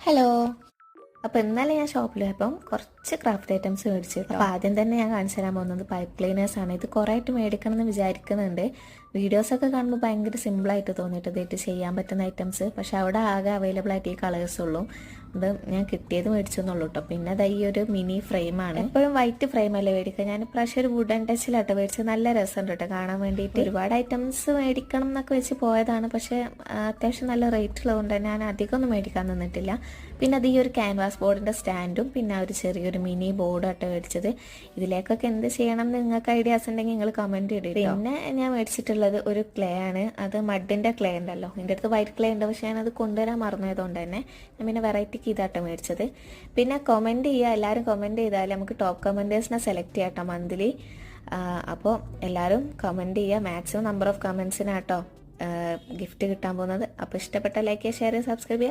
Hello അപ്പോൾ ഇന്നലെ ഞാൻ ഷോപ്പിൽ പോയപ്പം കുറച്ച് ക്രാഫ്റ്റ് ഐറ്റംസ് മേടിച്ചു അപ്പോൾ ആദ്യം തന്നെ ഞാൻ കാണിച്ചു തരാൻ പോകുന്നത് പൈപ്പ് ക്ലീനേഴ്സ് ആണ്. ഇത് കുറേ ആയിട്ട് മേടിക്കണം എന്ന് വിചാരിക്കുന്നുണ്ട് വീഡിയോസൊക്കെ കാണുമ്പോൾ ഭയങ്കര സിമ്പിളായിട്ട് തോന്നിയിട്ട് ഇതായിട്ട് ചെയ്യാൻ പറ്റുന്ന ഐറ്റംസ് പക്ഷെ അവിടെ ആകെ അവൈലബിൾ ആയിട്ട് ഈ കളേഴ്സ് ഉള്ളൂ. അത് ഞാൻ കിട്ടിയത് മേടിച്ചെന്നുള്ളൂ കേട്ടോ പിന്നെ അത് ഈ ഒരു മിനി ഫ്രെയിമാണ് എപ്പോഴും വൈറ്റ് ഫ്രെയിം അല്ലേ മേടിക്കുക? ഞാൻ ഇപ്രാവശ്യം ഒരു വുഡൻ ടച്ചിലാട്ടോ മേടിച്ചത്. നല്ല രസമുണ്ട് കേട്ടോ കാണാൻ വേണ്ടിയിട്ട്. ഒരുപാട് ഐറ്റംസ് മേടിക്കണം എന്നൊക്കെ വെച്ച് പോയതാണ്. പക്ഷേ അത്യാവശ്യം നല്ല റേറ്റ് ഉള്ളതുകൊണ്ട് ഞാൻ അധികം ഒന്നും മേടിക്കാൻ നിന്നിട്ടില്ല. പിന്നെ അത് ഈ ഒരു ക്യാൻവാസ് ബോർഡിന്റെ സ്റ്റാൻഡും പിന്നെ ഒരു ചെറിയൊരു മിനി ബോർഡും ആട്ടോ മേടിച്ചത്. ഇതിലേക്കൊക്കെ എന്ത് ചെയ്യണം എന്ന് നിങ്ങൾക്ക് ഐഡിയാസ് ഉണ്ടെങ്കിൽ നിങ്ങൾ കമന്റ് ഇടുക പിന്നെ ഞാൻ മേടിച്ചിട്ടുള്ളത് ഒരു ക്ലേ ആണ്. അത് മഡിന്റെ ക്ലേ ഉണ്ടല്ലോ. എന്റെ അടുത്ത് വൈറ്റ് ക്ലേ ഉണ്ട്. പക്ഷെ ഞാനത് കൊണ്ടുവരാൻ മറന്നതുകൊണ്ട് തന്നെ ഞാൻ പിന്നെ വെറൈറ്റിക്ക് ഇതാട്ടോ മേടിച്ചത്. പിന്നെ കമന്റ് ചെയ്യുക എല്ലാവരും കമന്റ് ചെയ്താൽ നമുക്ക് ടോപ്പ് കമന്റേഴ്സിനെ സെലക്ട് ചെയ്യാട്ടോ മന്ത്ലി അപ്പോൾ എല്ലാവരും കമന്റ് ചെയ്യുക മാക്സിമം നമ്പർ ഓഫ് കമൻസിനാട്ടോ ഗിഫ്റ്റ് കിട്ടാൻ പോകുന്നത്. അപ്പോൾ ഇഷ്ടപ്പെട്ട ലൈക്ക് ഷെയർ സബ്സ്ക്രൈബ് ചെയ്യുക